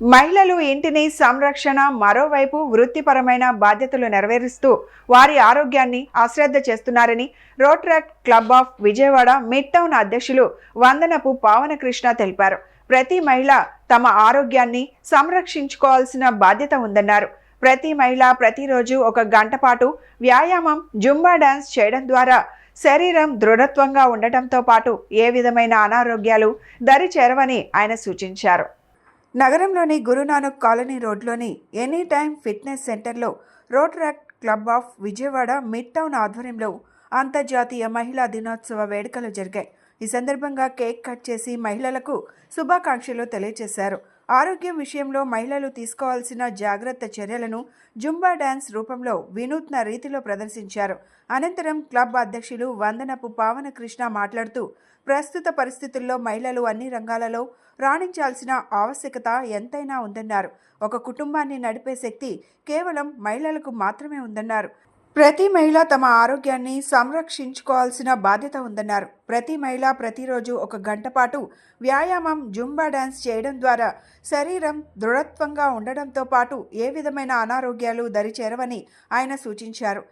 మహిళలు ఇంటిని సంరక్షణ మరోవైపు వృత్తిపరమైన బాధ్యతలు నెరవేరుస్తూ వారి ఆరోగ్యాన్ని అశ్రద్ధ చేస్తున్నారని Rotaract club of Vijayawada mid town అధ్యక్షులు వందనపు పావనకృష్ణ తెలిపారు. ప్రతి మహిళ తమ ఆరోగ్యాన్ని సంరక్షించుకోవాల్సిన బాధ్యత ఉందన్నారు. ప్రతి మహిళ ప్రతిరోజు ఒక గంట పాటు వ్యాయామం జుంబా డాన్స్ చేయడం ద్వారా శరీరం దృఢత్వంగా ఉండటంతో పాటు ఏ విధమైన అనారోగ్యాలు దరి చేరవని ఆయన సూచించారు. నగరంలోని గురునానక్ కాలనీ రోడ్లోని ఎనీ టైమ్ ఫిట్నెస్ సెంటర్లో Rotaract club of Vijayawada mid town ఆధ్వర్యంలో అంతర్జాతీయ మహిళా దినోత్సవ వేడుకలు జరిగాయి. ఈ సందర్భంగా కేక్ కట్ చేసి మహిళలకు శుభాకాంక్షలు తెలియజేశారు. ఆరోగ్యం విషయంలో మహిళలు తీసుకోవాల్సిన జాగ్రత్త చర్యలను జుంబా డ్యాన్స్ రూపంలో వినూత్న రీతిలో ప్రదర్శించారు. అనంతరం క్లబ్ అధ్యక్షులు వందనపు పావన కృష్ణ మాట్లాడుతూ ప్రస్తుత పరిస్థితుల్లో మహిళలు అన్ని రంగాలలో రాణించాల్సిన ఆవశ్యకత ఎంతైనా ఉందన్నారు. ఒక కుటుంబాన్ని నడిపే శక్తి కేవలం మహిళలకు మాత్రమే ఉందన్నారు. ప్రతి మహిళ తమ ఆరోగ్యాన్ని సంరక్షించుకోవాల్సిన బాధ్యత ఉందన్నారు. ప్రతి మహిళ ప్రతిరోజు ఒక గంట పాటు వ్యాయామం జుంబా డాన్స్ చేయడం ద్వారా శరీరం దృఢత్వంగా ఉండడంతో పాటు ఏ విధమైన అనారోగ్యాలు దరిచేరవని ఆయన సూచించారు.